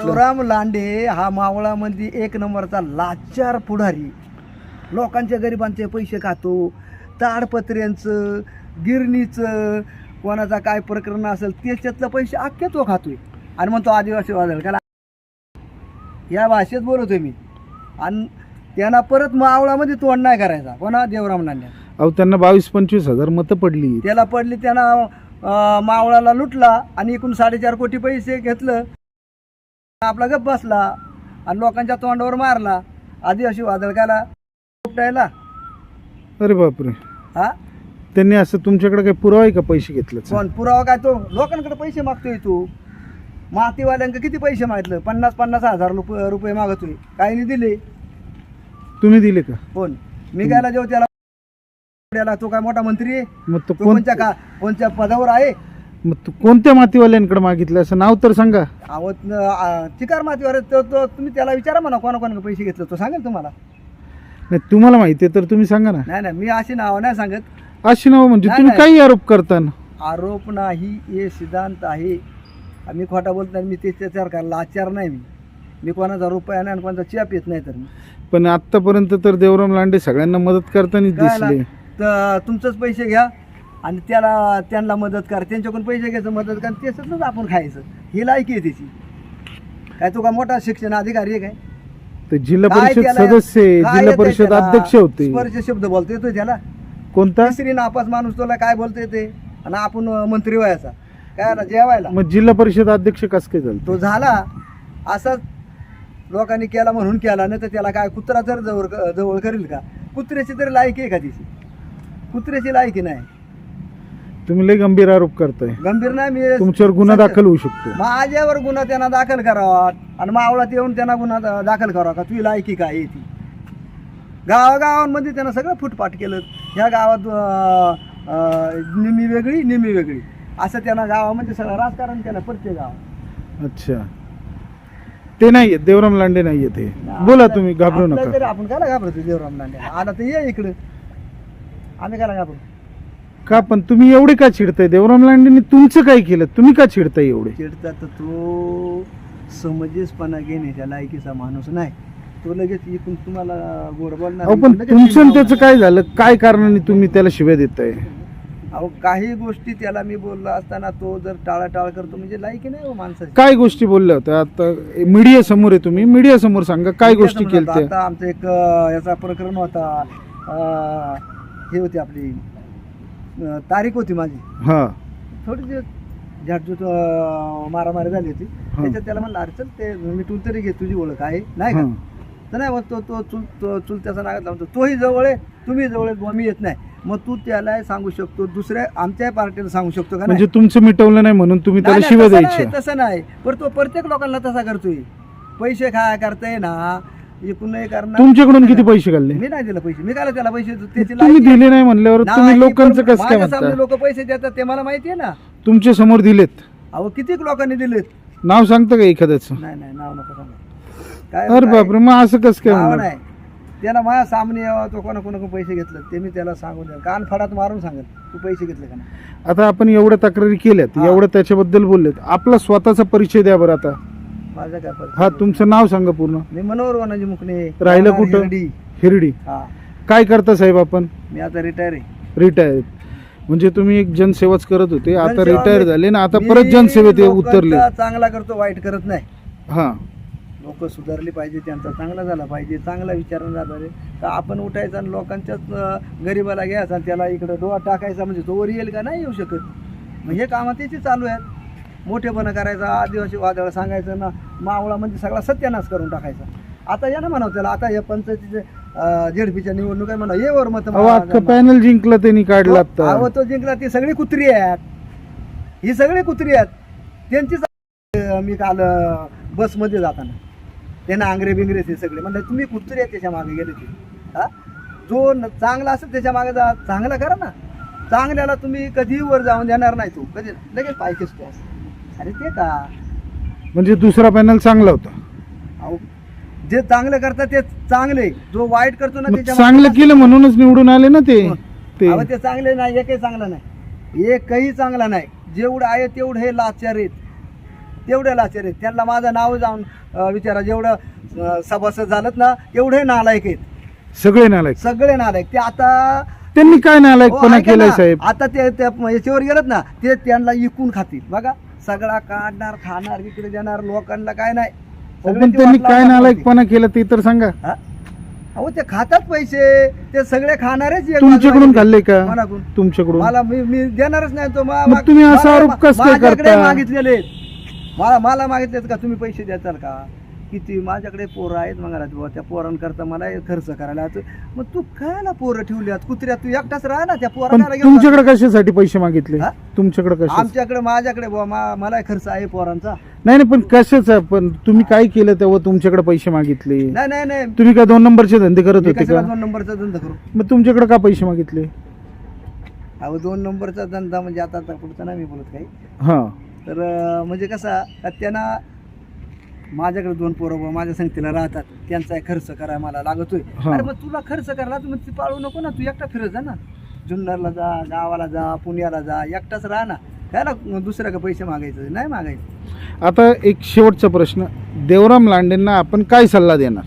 शिवराम लांडे हा मावळामध्ये एक नंबरचा लाचार पुढारी. लोकांच्या गरिबांचे पैसे खातो ताडपत्र्यांचं गिरणीचं कोणाचा काय प्रकरण असेल त्याच्यातलं पैसे अख्खे तो खातोय. आणि म्हणतो आदिवासी वादळ त्याला या भाषेत बोलतोय मी. आणि त्यांना परत मावळामध्ये तोंड नाही करायचा. कोणा? देवराम लांडे. अहो त्यांना बावीस पंचवीस हजार मतं पडली. त्याला पडली त्यांना मावळाला लुटला आणि एकूण साडेचार कोटी पैसे घेतलं. आपला गप बसला आणि लोकांच्या तोंडावर मारला. आदिवासी वादळकाला उपटायला. अरे बापरे. हा? त्यांनी असं तुमच्याकडे काही पुरावा आहे का पैसे घेतल्याचा? कोण? पुरावा काय तो? लोकांकडे पैसे मागतोय तू. मातीवाल्यांकडे किती पैसे मागितलं? पन्नास पन्नास हजार रुपये रुपये मागतोय. काहींनी दिले. तुम्ही दिले का? कोण? मी कायला जेव्हा त्याला त्याला तो काय मोठा मंत्री आहे? मग तो तो कोण कोणत्या का कोणत्या पदावर आहे? मग तो कोणत्या मातीवाल्यांकडे मागितलं? असं नाव तर सांगा. आवत चिकार मातीवर आहे, तो तो तुम्ही त्याला विचारा म्हणा कोणा कोणा पैसे घेतलं तो सांगेल तुम्हाला. नाही तुम्हाला माहिती आहे तर तुम्ही सांगा ना. नाही नाही मी अशी नाव नाही सांगत. अशी नाव म्हणजे नाही, तुम्ही नाही. काही आरोप करताना आरोप नाही हे सिद्धांत आहे. आम्ही खोटा बोलत नाही मी त्याच्यावर का लाचार नाही मी. मी कोणाचा रुपया नाही आणि कोणाचा चिप येत नाही तर मी. पण आतापर्यंत तर देवराम लांडे सगळ्यांना मदत करताना कळालं? दिसले. तर तुमचंच पैसे घ्या. आणि त्याला त्यांना मदत करा त्यांच्याकडून पैसे घ्यायचं मदत करा त्याच्यातच आपण खायचं. ही लायकी आहे त्याची. काय तो का मोठा शिक्षण अधिकारी आहे काय? तर जिल्हा काय परिषद त्याला- सदस्य आहे, काय जिल्हा येतंय परिषद त्याला? अध्यक्ष होते. स्पर्श शब्द बोलतो येतोय त्याला. कोणता? तिसरी नापास माणूस तुला काय बोलता येते आणि आपण अं, मंत्री व्हायचा. काय आला जेवायला? मग जिल्हा परिषद अध्यक्ष कस काय झालं? तो झाला. असाच लोकांनी केला म्हणून केला नाही तर त्याला काय कुत्रा तर जवळ जवळ करेल का? कुत्र्याची तरी लायकी आहे का तिची? कुत्र्याची लायकी नाही. तुम्ही लय गंभीर आरोप करताय. गंभीर नाही मी तुमच्यावर गुन्हा दाखल होऊ शकतो. माझ्यावर गुन्हा त्यांना दाखल करावा. आणि मावळात येऊन त्यांना गुन्हा दा- दाखल करावा का? तुझी लायकी काय आहे ती? गावागावांमध्ये त्यांना सगळं फुटपाट केलं. ह्या गावात अं, अं, निमी वेगळी निमी वेगळी. असं त्यांना गावामध्ये सगळं राजकारण केलं प्रत्येक गाव. अच्छा. ते नाही आहेत देवराम लांडे नाही आहेत हे. बोला तुम्ही घाबरू आपलं नका. तरी आपण कायला घाबरतो देवराम लांडे आला तर ये इकडं. आम्ही कायला घाबरतो का पण तुम्ही एवढे का चिडताय? देवराम लांडेंनी तुमचं काय केलं? तुम्ही का चिडताय एवढे? चिडता तर तो समंजसपणा घेण्याच्या लायकीचा माणूस नाही. तो लगेच इकडून तुम्हाला गोड बोलणार अहो पण लगेच तुमचं आणि. त्याचं काय झालं? काय कारणाने तुम्ही त्याला शिव्या देताय? अहो काही गोष्टी त्याला मी बोललो असताना तो जर टाळाटाळ करतो म्हणजे लायकी नाही हो माणसाची. काय गोष्टी बोलल्या होत्या? आता मीडिया समोर आहे तुम्ही. मीडिया समोर सांगा काय गोष्टी केल्या आता आमचं एक अं, याचा प्रकरण होता. अं, हे होती आपली अं, तारीख होती माझी. हा. थोडी दिवस अं, मारामारी झाली होती. त्याच्यात त्याला म्हणलं अरे चल ते मिटून तरी घे तुझी ओळख आहे नाही का. तर नाही मग तो तो चुल तो चुलत्याचा नागातला म्हणतो तोही जवळ आहे तुम्ही जवळ आहे बुवा, मी येत नाही. मग तू त्याला सांगू शकतो दुसऱ्या आमच्या पार्टीला सांगू शकतो का नाही? म्हणजे तुमचं मिटवलं नाही म्हणून तुम्ही त्याला नाही, नाही, तसं नाही, तसं नाही. पण तो प्रत्येक लोकांना तसा करतोय. पैसे खाया करताय ना एकूण नाही करणार. तुमच्याकडून किती पैसे काढले मी नाही दिलं पैसे. मी काय त्याला पैसे? त्याची तुम्ही लायकी. दिले नाही म्हणल्यावर तुम्ही लोकांचं कसं काय माझ्या सामने म्हणता लोक पैसे देतात ते मला माहिती आहे ना. तुमच्यासमोर दिलेत. अहो कितीक लोकांनी दिलेत? नाव सांगता का एखाद्याचं? नाही नाही नाव नको सांगा. काय अरे बापरे मग असं कसं काय नाव? नाही त्याला माझ्या सामने यावा तो कोणा कोणाकडून पैसे घेतलं ते मी त्याला सांगून द्या कान फडात मारून सांगेल तू पैसे घेतले का नाही? आता आपण एवढ्या तक्रारी केल्यात हा. एवढं त्याच्याबद्दल बोललेत. आपला स्वतःचा परिचय द्या बरं आता. माझं काय? हा तुमचं नाव सांगा पूर्ण. मी मनोहर वनाजी मुकणे. राहिलं कुठं? हिरडी. हिरडी. हा. काय करता साहेब आपण? मी आता रिटायर आहे. रिटायर म्हणजे तुम्ही एक जनसेवाच करत होते आता जनसेवा रिटायर मी- झाले ना आता मी परत जनसेवेत लोकांचा उतरले. चांगला करतो वाईट करत नाही. हा. लोक सुधारली पाहिजे त्यांचा चांगला झाला पाहिजे चांगला विचार झाला रे तर आपण उठायचं आणि लोकांच्याच अं, गरिबाला घ्यायचा आणि त्याला इकडं डोळा टाकायचा म्हणजे तो वर येईल का? नाही येऊ शकत. मग हे कामं त्याची चालू आहेत. मोठेपणा करायचा आदिवासी वादळ सांगायचं ना मावळा म्हणजे सगळा सत्यानाश करून टाकायचा. आता या ना म्हणावं त्याला आता या पंचायतीचे झेडपीच्या निवडणूक आहे म्हणा ये वर मत पॅनल जिंकलं त्यांनी काढलं अहो तो जिंकला ती सगळी कुत्री आहेत. ही सगळी कुत्री आहेत. त्यांचीच मी काल बसमध्ये जाताना. त्यांना आंग्रे बिंगरे ते सगळे. म्हणजे तुम्ही कुत्री आहेत त्याच्यामागे गेले ते हा? जो चांगला असेल त्याच्यामागे जा चांगला करा ना. चांगल्याला तुम्ही कधीही वर जाऊन देणार नाही तू. कधी लगेच पाहिजेच तो अरे ते का? म्हणजे दुसरा पॅनल चांगला होता. अहो जे चांगलं करतात ते चांगले. जो वाईट करतो ना मग त्याच्या चांगलं केलं म्हणूनच निवडून आले ना ते. ते. अहो, ते चांगले नाही एकही चांगलं नाही. एकही चांगला नाही. जेवढं आहे तेवढं हे लाचार आहेत. तेवढे लाचार आहेत. त्यांना माझं नाव जाऊन अं, विचारा. जेवढं अं, सभासद झालं ना एवढे नालायक आहेत. सगळे नालायक. सगळे नालायक. ते आता त्यांनी काय हो, नालायकपणा ऐका केलाय ना, साहेब? आता ते याच्यावर गेलं ना ते त्यांना इकून खातील. बघा. सगळा काढणार खाणार इकडे देणार लोकांना काय नाही. पण सगळ्यांची त्यांनी वाट काय लावणार नालायकपणा केला ते तर सांगा. हा? अहो ते खातात पैसे. ते सगळे खाणारेच एक तुमच्याकडून बाजूला खाल्ले का? कोणाकडून? तुमच्याकडून? मला मी मी देणारच नाही तो. मा- मग मा- तुम्ही असा मला- आरोप कसं काय माझ्याकडे करता? मागितलेले आहेत. मला मला मागितलेत का? तुम्ही पैसे द्याचाल का? किती माझ्याकडे पोरं आहेत मग बुवा त्या पोरांकरता मला खर्च करायला आता- मग तू कायला पोरं ठेवल्यात कुत्र्या तू एकटाच राहा ना त्या पण घेऊन तुमच्याकडे कशासाठी पैसे मागितले? हा? तुमच्याकडे कशा आमच्याकडे माझ्याकडे बुवा मा- मला खर्च आहे पोरांचा. नाही नाही पण कशाचा? पण तुम्ही काय केलं तेव्हा तुमच्याकडे पैसे मागितले? नाही नाही नाही. तुम्ही काय दोन नंबरचे धंदे करत मी होते कशाला का? दोन नंबरचा धंदा करू? मग तुमच्याकडे का पैसे मागितले? अहो दोन नंबरचा धंदा म्हणजे आता आता पुढचा नाही मी बोलत काही. हा. तर अं, म्हणजे कसा का त्यांना माझ्याकडे दोन पोरं माझ्या संगतीला राहतात. त्यांचा खर्च करायला मला लागतोय. हा. अरे मग तुला खर्च करायला तू मग ती पाळू नको ना. तू एकटा फिरत जा ना. जुन्नरला जा गावाला जा पुण्याला जा. एकटाच राहा ना. कायला दुसऱ्या का पैसे मागायचं नाही मागायचं. आता एक शेवटचा प्रश्न. देवराम लांडेंना आपण काय सल्ला देणार?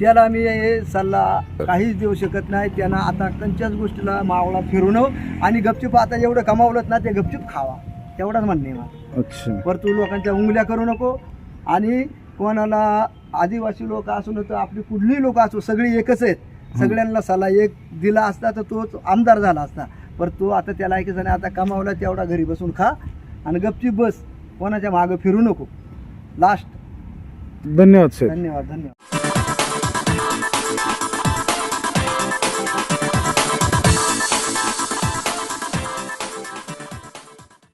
त्याला मी हे सल्ला काहीच देऊ शकत नाही. त्यांना आता कंच्याच गोष्टीला मावळा फिरवणं आणि गपचूप आता एवढं कमावलं ना ते गपचूप खावा. तेवढाच म्हणणे माझं अच्छा. परतू लोकांच्या उंगल्या करू नको. आणि कोणाला आदिवासी लोक असू नव्हतं आपली कुठलीही लोक असो सगळी एकच आहेत. सगळ्यांना सल्ला एक दिला असता तर तोच आमदार झाला असता. पर तो आता त्याला ऐकायचं नाही आता कमावला तेवढा घरी बसून खा आणि गपचीप बस. कोणाच्या मागं फिरू नको. लास्ट धन्यवाद साहेब. धन्यवाद धन्यवाद.